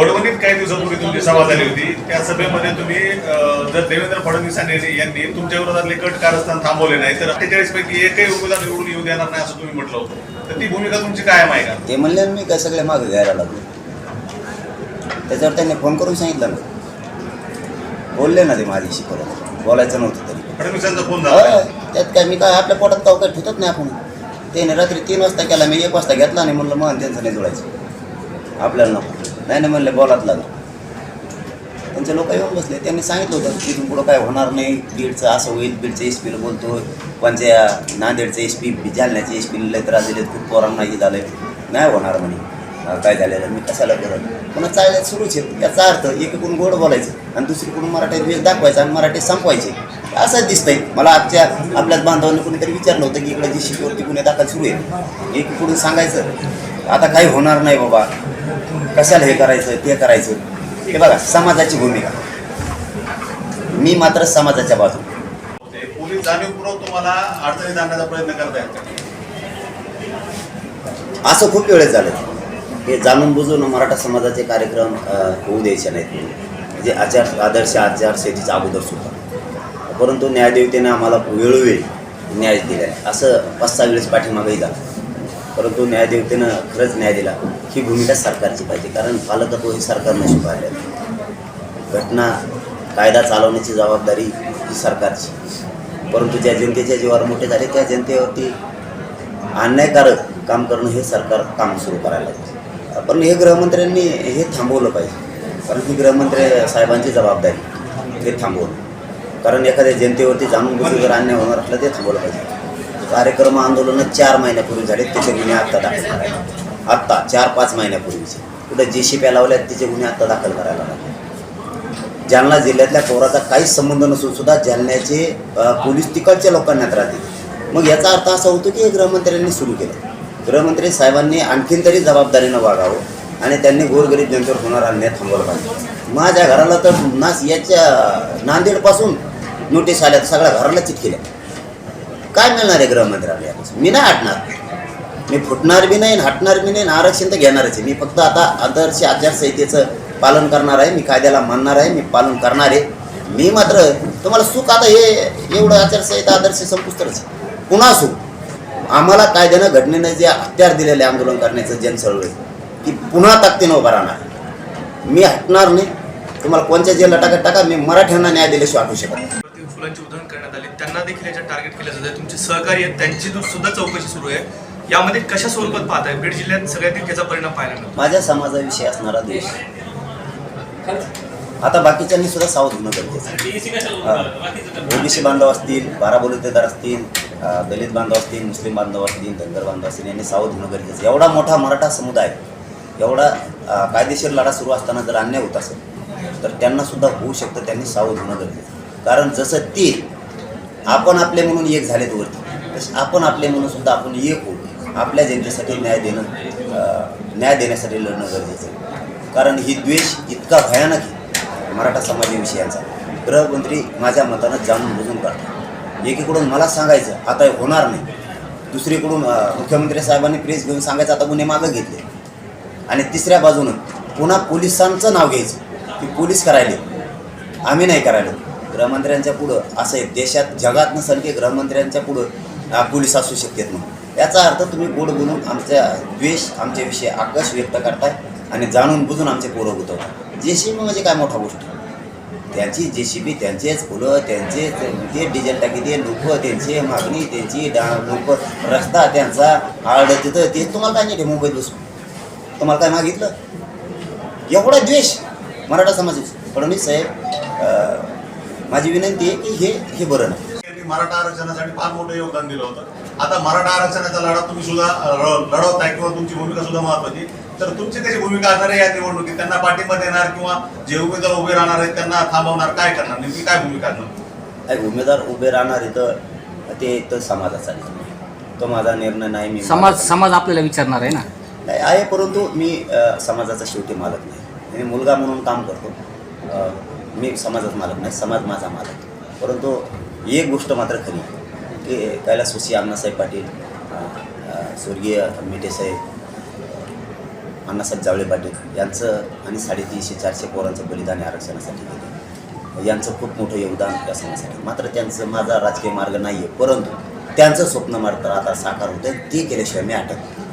वडवणीत काही दिवसापूर्वी तुमची सभा झाली होती. त्या सभेमध्ये तुम्ही जर देवेंद्र फडणवीस यांनी तुमच्या विरोधातले कट कारस्थान थांबवले नाही तर अठ्ठेचाळीस पैकी एकही उमेदवार निवडून येऊ देणार नाही असं तुम्ही म्हटलं होतं. तर ती भूमिका तुमची कायम आहे का? ते म्हणले मी काय सगळे मागे घ्यायला लागलो. त्याच्यावर त्यांनी फोन करून सांगितलं. ना बोलले ना ते माझ्याशी परत. बोलायचं नव्हतं तरी. फडणवीसांचा फोन झाला त्यात काय मी काय आपल्या पोटात काव काय ठेवत नाही आपण. त्याने रात्री तीन वाजता केला मी एक वाजता घेतला आणि म्हणलं मग त्यांचं नाही जुळायचं आपल्याला नको. नाही नाही म्हणले बोलात लागलं. त्यांचे लोक येऊन बसले. त्यांनी सांगितलं होतं की तिथून पुढं काय होणार नाही. बीडचं असं होईल. बीडचं एस पीला बोलतो कोणत्या नांदेडचं एस पी जालन्याचे एस पी लय त्रास दिलेत. खूप पोरांना हे झालं नाही होणार म्हणे. काय झालेलं मी कशाला करत? पुन्हा चालण्यात सुरूच आहेत. याचा अर्थ एकीकडून गोड बोलायचं आणि दुसरीकडून मराठीत वेळ दाखवायचा आणि मराठी संपवायचे. असंच दिसतंय. मला आजच्या आपल्याच बांधवांनी कोणीतरी विचारलं होतं की इकडे जी शिकवती गुन्हे दाखल सुरू आहे एकीकडून सांगायचं आता काही होणार नाही बाबा. कशाला हे करायचं ते करायचं? हे बघा समाजाची भूमिका. मी मात्र समाजाच्या बाजूने. होते पोलीस जाणीवपूर्वक तुम्हाला अडचणीत आणण्याचा प्रयत्न करतायत का? असं खूप वेळेस झालं हे जाणून बुजून मराठा समाजाचे कार्यक्रम होऊ द्यायचे नाहीत म्हणजे आचार आदर्श आचारसंहितेच्या अगोदर सुद्धा. परंतु न्यायदेवतेने आम्हाला वेळोवेळी न्याय दिला आहे असं पाच सहा वेळेस पाठीमागंही झालं. परंतु न्यायदेवतेनं खरंच न्याय दिला. ही भूमिका सरकारची पाहिजे. कारण पालकत्व हे सरकारनं शिकवायला घटना कायदा चालवण्याची जबाबदारी ही सरकारची. परंतु ज्या जनतेच्या जीवावर मोठे झाले त्या जनतेवरती अन्यायकारक काम करणं हे सरकार काम सुरू करायला पण हे गृहमंत्र्यांनी हे थांबवलं पाहिजे. कारण ही गृहमंत्री साहेबांची जबाबदारी हे थांबवलं. कारण एखाद्या जनतेवरती जाणून बुजून जर अन्याय होणार असलं ते थांबवलं पाहिजे. कार्यक्रम आंदोलनं चार महिन्यापूर्वी झाले त्याचे गुन्हे आत्ता दाखल करायला आत्ता चार पाच महिन्यापूर्वीचे. कुठं जे सी पॅ लावल्यात त्याचे गुन्हे आत्ता दाखल करायला लागले. जालना जिल्ह्यातल्या पोराचा काहीच संबंध नसून सुद्धा जालन्याचे पोलीस तिकडच्या लोकांना त्रास देते मग याचा अर्थ असा होतो की हे गृहमंत्र्यांनी सुरू केलं. गृहमंत्री साहेबांनी आणखीन तरी जबाबदारीनं वागावं आणि त्यांनी गोरगरीब जनतेवर होणार अन्याय थांबवला पाहिजे. माझ्या घराला तर नास याच्या नांदेडपासून नोटीस आल्या सगळ्या घराला चिटकेल्या काय मिळणार आहे गृहमंत्रालयापासून? मी नाही हटणार. मी फुटणार बी नाही हटणार बी नाही आरक्षण तर घेणारच आहे. मी फक्त आता आदर्श आचारसंहितेचं पालन करणार आहे. मी कायद्याला मानणार आहे. मी पालन करणार आहे. मी मात्र तुम्हाला सुख आता हे एवढं आचारसंहिता आदर्श संपुष्टच पुन्हा सुख. आम्हाला कायद्यानं घटनेनं जे हत्यार दिलेले आंदोलन करण्याचं जन की पुन्हा ताकदीनं उभा राहणार. मी हटणार नाही. तुम्हाला कोणत्या जेल लटाकत टाका. मी मराठ्यांना न्याय दिल्याशिवाय हटू शकत नाही. फुलांची उधळण करण्यात आली. त्यांना देखील याच्यात टार्गेट केलं जातं तुमचे सहकारी आहेत त्यांची सुद्धा चौकशी सुरू आहे. यामध्ये कशा स्वरूपात पाहताय? बीड जिल्ह्यात सगळ्यात त्याचा परिणाम पाहायला मिळतो. माझ्या समाजाविषयी असणारा द्वेष आता बाकीच्यांनी सुद्धा सावध होणं गरजेचं आहे. ओबीसी बांधव असतील बारा बलुतेदार असतील दलित बांधव असतील मुस्लिम बांधव असतील धनगर बांधव असतील यांनी सावध होणं गरजेचं आहे. एवढा मोठा मराठा समुदाय एवढा कायदेशीर लढा सुरू असताना जर अन्याय होत असेल तर त्यांना सुद्धा होऊ शकतं त्यांनी सावध होणं गरजेचं आहे. कारण जसं ते आपण आपले म्हणून एक झालेत वरती तसं आपण आपले म्हणून सुद्धा आपण एक होऊ आपल्या जनतेसाठी न्याय देणं न्याय देण्यासाठी लढणं गरजेचं आहे. कारण ही द्वेष इतका भयानक आहे मराठा समाजाविषयीचा. गृहमंत्री माझ्या मतानं जाणून बुजून करतात एकीकडून मला सांगायचं आता होणार नाही. दुसरीकडून मुख्यमंत्री साहेबांनी प्रेस घेऊन सांगायचं आता गुन्हे मागं घेतले. आणि तिसऱ्या बाजूनं पुन्हा पोलिसांचं नाव घ्यायचं की पोलीस करायले. आम्ही नाही करायला. गृहमंत्र्यांच्या पुढं असं आहे देशात जगात नसेल की गृहमंत्र्यांच्या पुढं पोलीस असू शकतात म्हणून. याचा अर्थ तुम्ही गोड बोलून आमच्या द्वेष आमच्याविषयी आकर्ष व्यक्त करताय आणि जाणून बुजून आमचे पोरं गुतवताय. जे सी बी म्हणजे काय मोठा गोष्ट? त्यांची जे सी बी त्यांचेच फुलं त्यांचे ते डिझेल टाकी ते लोक त्यांची मागणी त्यांची डा लोक रस्ता त्यांचा आड तिथं ते तुम्हाला काय नाही मुंबईत बसून? तुम्हाला काय मागितलं? एवढा द्वेष मराठा समाज फडणवीस साहेब माझी विनंती आहे की हे हे बरं नाही. मराठा आरक्षणासाठी फार मोठं योगदान दिलं होतं. आता मराठा आरक्षणाचा लढा तुम्ही सुद्धा अ, लढ- लढवताय किंवा तुमची भूमिका सुद्धा महत्वाची. तर तुमची कशी भूमिका असणार आहे या निवडणुकीत? त्यांना पाठिंबा देणार किंवा जे उमेदवार उभे राहणार आहेत त्यांना थांबवणार काय करणार? नेमकी काय भूमिका असणार? उमेदवार उभे राहणार इथं ते तर समाजाचा निर्णय तो माझा निर्णय नाही मी समाज समाज आपल्याला विचारणार आहे ना? नाही आहे परंतु मी समाजाचा शेवटी मालक नाही. मी मुलगा म्हणून काम करतो. मी समाजात मालक नाही समाज माझा मालक. परंतु एक गोष्ट मात्र खरी की कैलासवासी अण्णासाहेब पाटील स्वर्गीय मिठे साहेब अण्णासाहेब जावळे पाटील यांचं आणि साडेतीनशे चारशे पोरांचं बलिदान आरक्षणासाठी केलं यांचं खूप मोठं योगदान या समाजासाठी. मात्र त्यांचं माझा राजकीय मार्ग नाही आहे परंतु त्यांचं स्वप्न मात्र आता साकार होतं ते केल्याशिवाय मी अटक